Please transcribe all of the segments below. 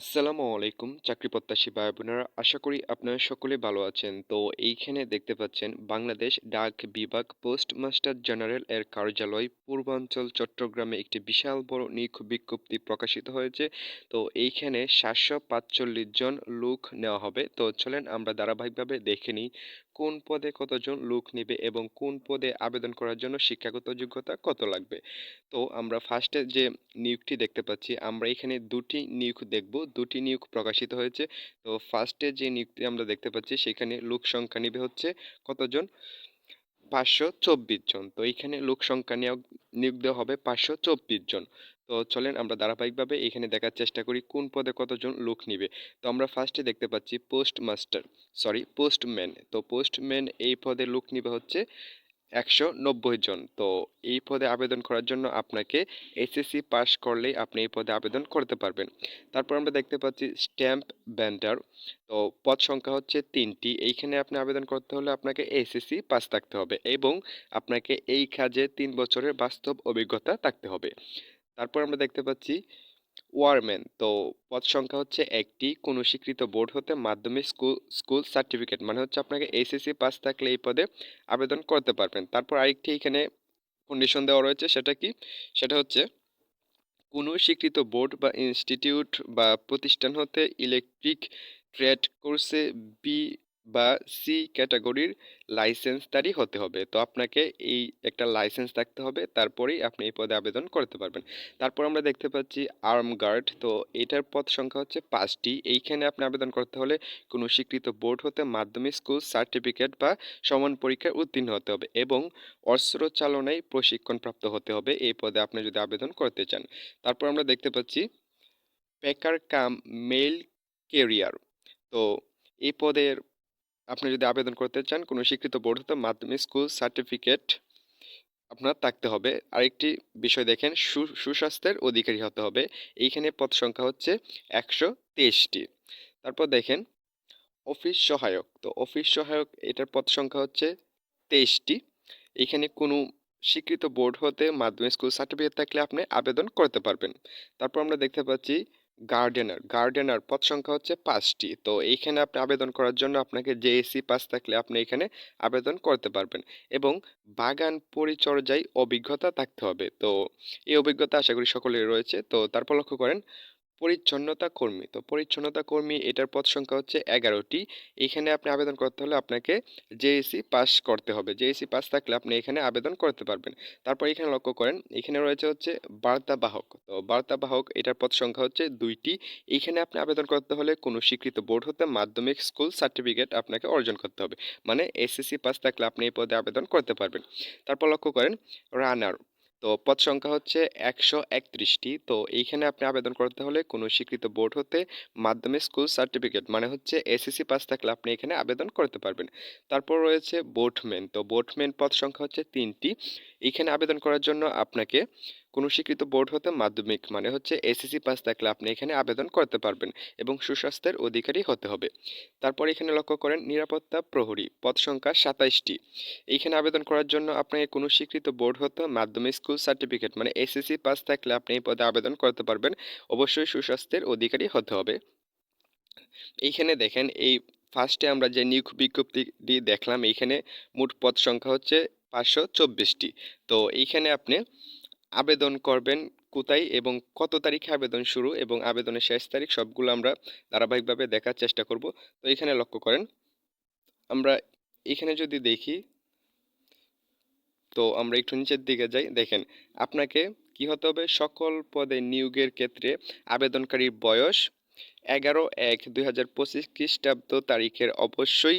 আসসালামু আলাইকুম, চাকরি প্রত্যাশী ভাই বোনেরা আশা করি আপনারা সকলে ভালো আছেন। তো এইখানে দেখতে পাচ্ছেন বাংলাদেশ ডাক বিভাগ পোস্ট মাস্টার জেনারেল এর কার্যালয়, পূর্বাঞ্চল চট্টগ্রামে একটি বিশাল বড় নিয়োগ বিজ্ঞপ্তি প্রকাশিত হয়েছে। তো এইখানে সাতশো পাঁচচল্লিশ জন লোক নেওয়া হবে। তো চলেন আমরা ধারাবাহিকভাবে দেখে নিই কোন পদে কতজন লোক নেবে এবং কোন পদে আবেদন করার জন্য শিক্ষাগত যোগ্যতা কত লাগবে? তো আমরা ফার্স্টে যে নিয়োগটি দেখতে পাচ্ছি, আমরা এখানে দুটি নিয়োগ দেখব। দুটি নিয়োগ প্রকাশিত হয়েছে। তো ফার্স্টে যে নিয়োগটি আমরা দেখতে পাচ্ছি, সেখানে লোক সংখ্যা নিবে হচ্ছে কতজন? পাঁচশো চব্বিশ জন। তো এইখানে লোক সংখ্যা নিয়োগ নিয়োগ দেওয়া হবে পাঁচশো চব্বিশ জন। তো চলেন আমরা ধারাবাহিকভাবে এখানে দেখার চেষ্টা করি কোন পদে কতজন লোক নিবে। তো আমরা ফার্স্টে দেখতে পাচ্ছি পোস্ট মাস্টার সরি পোস্টম্যান তো পোস্টম্যান এই পদে লোক নিবে হচ্ছে একশো নব্বই জন। তো এই পদে আবেদন করার জন্য আপনাকে এসএসসি পাস করলেই আপনি এই পদে আবেদন করতে পারবেন। তারপর আমরা দেখতে পাচ্ছি স্ট্যাম্প ব্যান্ডার তো পদ সংখ্যা হচ্ছে তিনটি। এইখানে আপনি আবেদন করতে হলে আপনাকে এসএসসি পাস থাকতে হবে এবং আপনাকে এই কাজে তিন বছরের বাস্তব অভিজ্ঞতা থাকতে হবে। তারপর আমরা দেখতে পাচ্ছি ওয়ারম্যান। তো পদ সংখ্যা হচ্ছে একটি। কোনো স্বীকৃত বোর্ড হতে মাধ্যমিক স্কুল স্কুল সার্টিফিকেট মানে হচ্ছে আপনাকে এইচএসসি পাস থাকলে এই পদে আবেদন করতে পারবেন। তারপর আরেকটি এখানে কন্ডিশন দেওয়া রয়েছে, সেটা কি? সেটা হচ্ছে কোনো স্বীকৃত বোর্ড বা ইনস্টিটিউট বা প্রতিষ্ঠান হতে ইলেকট্রিক ট্রেড কোর্সে বি বা সি ক্যাটাগরির লাইসেন্সদারি হতে হবে। তো আপনাকে এই একটা লাইসেন্স থাকতে হবে, তারপরেই আপনি এই পদে আবেদন করতে পারবেন। তারপর আমরা দেখতে পাচ্ছি আর্ম গার্ড তো এটার পদ সংখ্যা হচ্ছে পাঁচটি। এইখানে আপনি আবেদন করতে হলে কোনো স্বীকৃত বোর্ড হতে মাধ্যমিক স্কুল সার্টিফিকেট বা সমান পরীক্ষায় উত্তীর্ণ হতে হবে এবং অস্ত্র চালনায় প্রশিক্ষণপ্রাপ্ত হতে হবে। এই পদে আপনি যদি আবেদন করতে চান। তারপর আমরা দেখতে পাচ্ছি পেকার কাম মেল কেরিয়ার তো এই পদের আপনি যদি আবেদন করতে চান, কোনো স্বীকৃত বোর্ড হতে মাধ্যমিক স্কুল সার্টিফিকেট আপনার থাকতে হবে। আরেকটি বিষয় দেখেন সুস্বাস্থ্যের অধিকারী হতে হবে। এইখানে পদ সংখ্যা হচ্ছে একশো তেইশটি। তারপর দেখেন, অফিস সহায়ক। তো অফিস সহায়ক, এটার পদ সংখ্যা হচ্ছে তেইশটি। এখানে কোনো স্বীকৃত বোর্ড হতে মাধ্যমিক স্কুল সার্টিফিকেট থাকলে আপনি আবেদন করতে পারবেন। তারপর আমরা দেখতে পাচ্ছি গার্ডেনার গার্ডেনার পদ সংখ্যা হচ্ছে পাঁচটি। তো এইখানে আপনি আবেদন করার জন্য আপনাকে জেএসি পাস থাকলে আপনি এখানে আবেদন করতে পারবেন এবং বাগান পরিচর্যায় অভিজ্ঞতা থাকতে হবে। তো এই অভিজ্ঞতা আশা করি সকলেই রয়েছে। তো তারপর লক্ষ্য করেন পরিচ্ছন্নতা কর্মী। তো পরিচ্ছন্নতা কর্মী এটার পদ সংখ্যা হচ্ছে এগারোটি। এখানে আপনি আবেদন করতে হলে আপনাকে জেএসসি পাস করতে হবে। জেএসি পাস থাকলে আপনি এখানে আবেদন করতে পারবেন। তারপর এখানে লক্ষ্য করেন, এখানে রয়েছে হচ্ছে বার্তাবাহক। তো বার্তাবাহক এটার পদ সংখ্যা হচ্ছে দুইটি। এইখানে আপনি আবেদন করতে হলে কোনো স্বীকৃত বোর্ড হতে মাধ্যমিক স্কুল সার্টিফিকেট আপনাকে অর্জন করতে হবে। মানে এসএসসি পাস থাকলে আপনি এই পদে আবেদন করতে পারবেন। তারপর লক্ষ্য করেন, রানার তো পদ সংখ্যা হচ্ছে একশো একত্রিশটি। তো এইখানে আপনি আবেদন করতে হলে কোনো স্বীকৃত বোর্ড হতে মাধ্যমে স্কুল সার্টিফিকেট মানে হচ্ছে এসএসসি পাস থাকলে আপনি এখানে আবেদন করতে পারবেন। তারপর রয়েছে বোটম্যান তো বোটম্যান পদ সংখ্যা হচ্ছে তিনটি। এখানে আবেদন করার জন্য আপনাকে কোনো স্বীকৃত বোর্ড হতে মাধ্যমিক মানে হচ্ছে এসএসসি পাস থাকলে আপনি এখানে আবেদন করতে পারবেন এবং সুস্বাস্থ্যের অধিকারী হতে হবে। তারপর এখানে লক্ষ্য করেন নিরাপত্তা প্রহরী, পদ সংখ্যা সাতাইশটি। এইখানে আবেদন করার জন্য আপনাকে কোনো স্বীকৃত বোর্ড হতে মাধ্যমিক স্কুল সার্টিফিকেট মানে এসএসসি পাস থাকলে আপনি এই পদে আবেদন করতে পারবেন। অবশ্যই সুস্বাস্থ্যের অধিকারী হতে হবে। এইখানে দেখেন এই ফার্স্টে আমরা যে নিয়োগ বিজ্ঞপ্তিটি দেখলাম এইখানে মোট পদ সংখ্যা হচ্ছে পাঁচশো চব্বিশটি। তো এইখানে আপনি আবেদন করবেন কোথায় এবং কত তারিখে আবেদন শুরু এবং আবেদনের শেষ তারিখ সবগুলো আমরা ধারাবাহিকভাবে দেখার চেষ্টা করব। তো এখানে লক্ষ্য করেন, আমরা এখানে যদি দেখি, তো আমরা একটু নিচের দিকে যাই। দেখেন, আপনাকে কি হতে হবে? সকল পদে নিয়োগের ক্ষেত্রে আবেদনকারীর বয়স এগারো এক দুই হাজার পঁচিশ খ্রিস্টাব্দ তারিখের অবশ্যই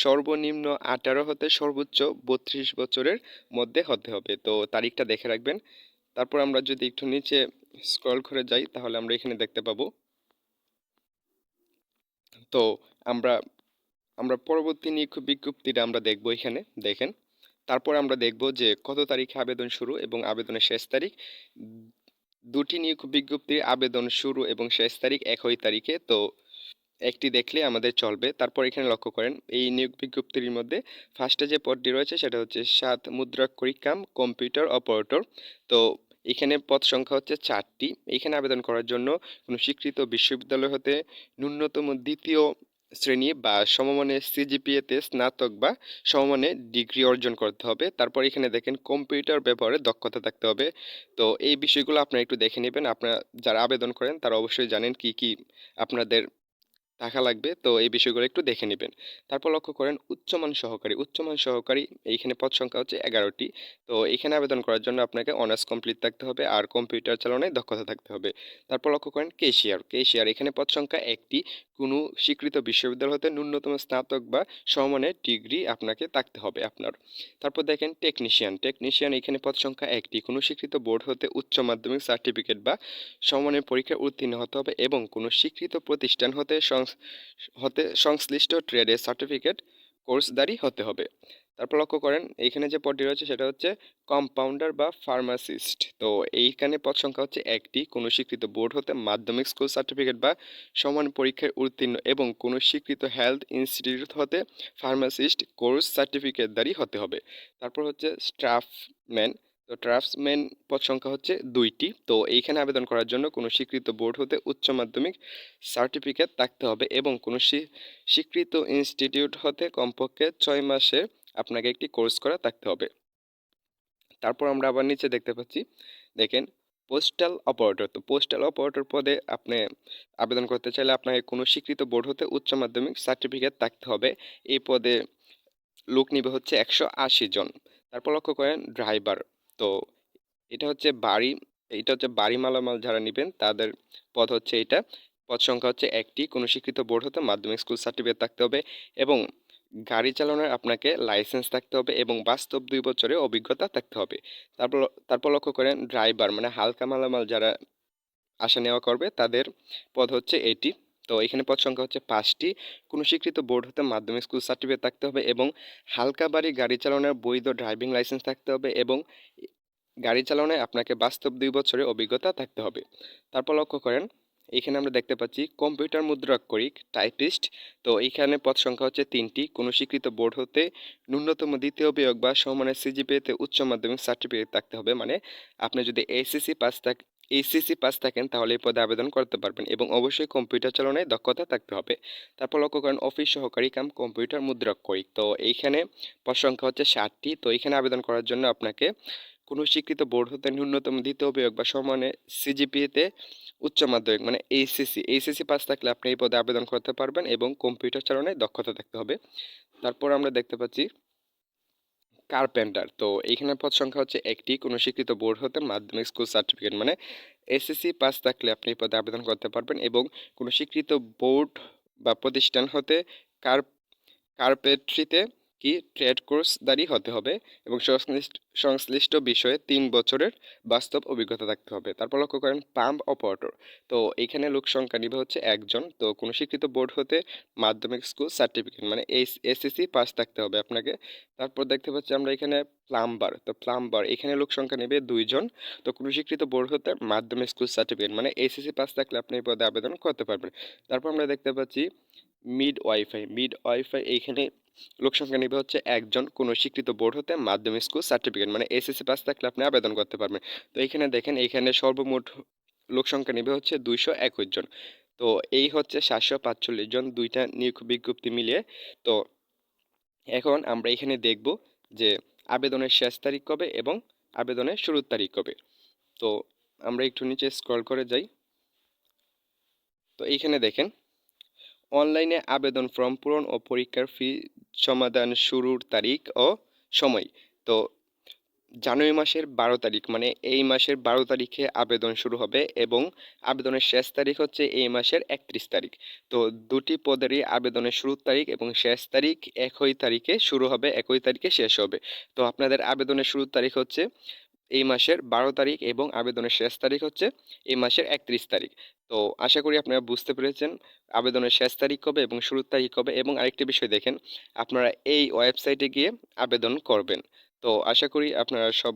সর্বনিম্ন আঠারো হতে সর্বোচ্চ বত্রিশ বছরের মধ্যে হতে হবে। তো তারিখটা দেখে রাখবেন। তারপর আমরা যদি একটু নিচে স্ক্রল করে যাই, তাহলে আমরা এখানে দেখতে পাবো। তো আমরা আমরা পরবর্তী নিয়োগ বিজ্ঞপ্তিটা আমরা দেখব এখানে, দেখেন। তারপর আমরা দেখব যে কত তারিখে আবেদন শুরু এবং আবেদনের শেষ তারিখ। দুটি নিয়োগ বিজ্ঞপ্তির আবেদন শুরু এবং শেষ তারিখ একই তারিখে, তো একটি দেখলে আমাদের চলবে। তারপর এখানে লক্ষ্য করেন, এই নিয়োগ বিজ্ঞপ্তির মধ্যে ফার্স্টে যে পদটি রয়েছে, সেটা হচ্ছে সাত মুদ্রাক্ষরিক কাম কম্পিউটার অপারেটর তো এখানে পদ সংখ্যা হচ্ছে চারটি। এখানে আবেদন করার জন্য কোনো স্বীকৃত বিশ্ববিদ্যালয় হতে ন্যূনতম দ্বিতীয় শ্রেণি বা সমমানের সিজিপিএতে স্নাতক বা সমমানের ডিগ্রি অর্জন করতে হবে। তারপর এখানে দেখেন কম্পিউটার ব্যবহারে দক্ষতা থাকতে হবে। তো এই বিষয়গুলো আপনারা একটু দেখে নেবেন। আপনারা যারা আবেদন করেন তারা অবশ্যই জানেন কি কি আপনাদের থাকা লাগবে, তো এই বিষয়গুলো একটু দেখে নেবেন। তারপর লক্ষ্য করেন উচ্চমান সহকারী। উচ্চমান সহকারী, এইখানে পদ সংখ্যা হচ্ছে এগারোটি। তো এখানে আবেদন করার জন্য আপনাকে অনার্স কমপ্লিট থাকতে হবে আর কম্পিউটার চালনায় দক্ষতা থাকতে হবে। তারপর লক্ষ্য করেন কেশিয়ার। কেশিয়ার, এখানে পদ সংখ্যা একটি। কোনো স্বীকৃত বিশ্ববিদ্যালয় হতে ন্যূনতম স্নাতক বা সমমানের ডিগ্রি আপনাকে থাকতে হবে আপনার। তারপর দেখেন টেকনিশিয়ান টেকনিশিয়ান এখানে পদ সংখ্যা একটি। কোনো স্বীকৃত বোর্ড হতে উচ্চ মাধ্যমিক সার্টিফিকেট বা সমানের পরীক্ষায় উত্তীর্ণ হতে হবে এবং কোনো স্বীকৃত প্রতিষ্ঠান হতে হতে সংশ্লিষ্ট ট্রেডের সার্টিফিকেট কোর্সদারি হতে হবে। তারপর লক্ষ্য করেন, এইখানে যে পদটি রয়েছে সেটা হচ্ছে কম্পাউন্ডার বা ফার্মাসিস্ট তো এইখানে পদ সংখ্যা হচ্ছে একটি। কোনো স্বীকৃত বোর্ড হতে মাধ্যমিক স্কুল সার্টিফিকেট বা সমান পরীক্ষায় উত্তীর্ণ এবং কোনো স্বীকৃত হেলথ ইনস্টিটিউট হতে ফার্মাসিস্ট কোর্স সার্টিফিকেট সার্টিফিকেটদারি হতে হবে। তারপর হচ্ছে স্টাফম্যান তো ড্রাফটসম্যান পদ সংখ্যা হচ্ছে দুইটি। তো এইখানে আবেদন করার জন্য কোনো স্বীকৃত বোর্ড হতে উচ্চ মাধ্যমিক সার্টিফিকেট থাকতে হবে এবং কোনো স্বীকৃত ইনস্টিটিউট হতে কমপক্ষে ছয় মাসে আপনাকে একটি কোর্স করা থাকতে হবে। তারপর আমরা আবার নিচে দেখতে পাচ্ছি, দেখেন পোস্টাল অপারেটর তো পোস্টাল অপারেটর পদে আপনি আবেদন করতে চাইলে আপনাকে কোনো স্বীকৃত বোর্ড হতে উচ্চ মাধ্যমিক সার্টিফিকেট থাকতে হবে। এই পদে লোক নিবে হচ্ছে একশো আশি জন। তারপর লক্ষ্য করেন ড্রাইভার তো এটা হচ্ছে বাড়ি, এটা হচ্ছে বাড়ি মালামাল যারা নেবেন, তাদের পদ হচ্ছে এটা। পদ সংখ্যা হচ্ছে একটি, কোনো স্বীকৃত বোর্ড হতে মাধ্যমিক স্কুল সার্টিফিকেট থাকতে হবে এবং গাড়ি চালানোর আপনাকে লাইসেন্স থাকতে হবে এবং বাস্তব দুই বছরের অভিজ্ঞতা থাকতে হবে। তারপর তারপর লক্ষ্য করেন ড্রাইভার মানে হালকা মালামাল যারা আসা নেওয়া করবে, তাদের পদ হচ্ছে এটি তো এখানে পদ সংখ্যা হচ্ছে পাঁচটি। কোনো স্বীকৃত বোর্ড হতে মাধ্যমিক স্কুল সার্টিফিকেট থাকতে হবে এবং হালকা বাড়ি গাড়ি চালানোর বৈধ ড্রাইভিং লাইসেন্স থাকতে হবে এবং গাড়ি চালানোয় আপনাকে বাস্তব দুই বছরের অভিজ্ঞতা থাকতে হবে। তারপর লক্ষ্য করেন এখানে আমরা দেখতে পাচ্ছি কম্পিউটার মুদ্রাক্ষরিক টাইপিস্ট। তো এইখানে পদ সংখ্যা হচ্ছে তিনটি। কোনো স্বীকৃত বোর্ড হতে ন্যূনতম দ্বিতীয় বিয়োগ বা সমানের সিজিপিএতে উচ্চ মাধ্যমিক সার্টিফিকেট থাকতে হবে। মানে আপনি যদি এসিসি পাস থাক এইচসিসি পাস থাকেন, তাহলে এই পদে আবেদন করতে পারবেন এবং অবশ্যই কম্পিউটার চালনায় দক্ষতা থাকতে হবে। তারপর লক্ষ্য করেন অফিস সহকারী কাম কম্পিউটার মুদ্রাক্ষরিক তো এইখানে পদ সংখ্যা হচ্ছে ষাটটি। তো এইখানে আবেদন করার জন্য আপনাকে কোনো স্বীকৃত বোর্ড হতে ন্যূনতম দ্বিতীয় বিয়োগ বা সমানে সিজিপিএতে উচ্চ মাধ্যমিক মানে এইচএসসি এইচএসসি পাস থাকলে আপনি এই পদে আবেদন করতে পারবেন এবং কম্পিউটার চালনায় দক্ষতা থাকতে হবে। তারপর আমরা দেখতে পাচ্ছি কার্পেন্টার তো এইখানে পদ সংখ্যা হচ্ছে একটি, কোনো স্বীকৃত বোর্ড হতে মাধ্যমিক স্কুল সার্টিফিকেট মানে এসএসসি পাস থাকলে আপনি এই পদে আবেদন করতে পারবেন এবং কোনো স্বীকৃত বোর্ড বা প্রতিষ্ঠান হতে কার কার্পেট্রিতে কি ট্রেড কোর্সদারি হতে হবে এবং সংশ্লিষ্ট সংশ্লিষ্ট বিষয়ে তিন বছরের বাস্তব অভিজ্ঞতা থাকতে হবে। তারপর লক্ষ্য করেন পাম্প অপারেটর। তো এখানে লোক সংখ্যা নিবে হচ্ছে একজন। তো কোনো শিক্ষিত বোর্ড হতে মাধ্যমিক স্কুল সার্টিফিকেট মানে এসএসসি পাস থাকতে হবে আপনাকে। তারপর দেখতে পাচ্ছি আমরা এখানে প্লাম্বার তো প্লাম্বার এখানে লোক সংখ্যা নেবে দুইজন। তো কোনো স্বীকৃত বোর্ড হতে মাধ্যমিক স্কুল সার্টিফিকেট মানে এসএসসি পাস থাকলে আপনি এই পদে আবেদন করতে পারবেন। তারপর আমরা দেখতে পাচ্ছি মিড ওয়াইফাই মিড ওয়াইফাই এইখানে লোক সংখ্যা নিবে হচ্ছে একজন কোনো স্বীকৃত বোর্ড হতে মাধ্যমিক স্কুল সার্টিফিকেট মানে এসএসসি পাস থাকলে আপনি আবেদন করতে পারবেন। তো এইখানে দেখেন এইখানে সর্বমোট লোক সংখ্যা নিবে হচ্ছে দুইশো একুশ জন। তো এই হচ্ছে সাতশো পাঁচচল্লিশ জন, দুইটা নিয়োগ বিজ্ঞপ্তি মিলিয়ে। তো এখন আমরা এখানে দেখব যে আবেদনের শেষ তারিখ কবে এবং আবেদনের শুরুর তারিখ কবে। তো আমরা একটু নিচে স্ক্রল করে যাই। তো এইখানে দেখেন, অনলাইনে আবেদন ফর্ম পূরণ ও পরীক্ষার ফি সমাধান শুরুর তারিখ ও সময়। তো জানুয়ারি মাসের বারো তারিখ মানে এই মাসের বারো তারিখে আবেদন শুরু হবে এবং আবেদনের শেষ তারিখ হচ্ছে এই মাসের একত্রিশ তারিখ। তো দুটি পদেরই আবেদনের শুরুর তারিখ এবং শেষ তারিখ একই তারিখে শুরু হবে, একই তারিখে শেষ হবে। তো আপনাদের আবেদনের শুরুর তারিখ হচ্ছে এই মাসের বারো তারিখ এবং আবেদনের শেষ তারিখ হচ্ছে এই মাসের একত্রিশ তারিখ। তো আশা করি আপনারা বুঝতে পেরেছেন আবেদনের শেষ তারিখ কবে এবং শুরুর তারিখ কবে এবং আরেকটি বিষয় দেখেন, আপনারা এই ওয়েবসাইটে গিয়ে আবেদন করবেন। তো আশা করি আপনারা সব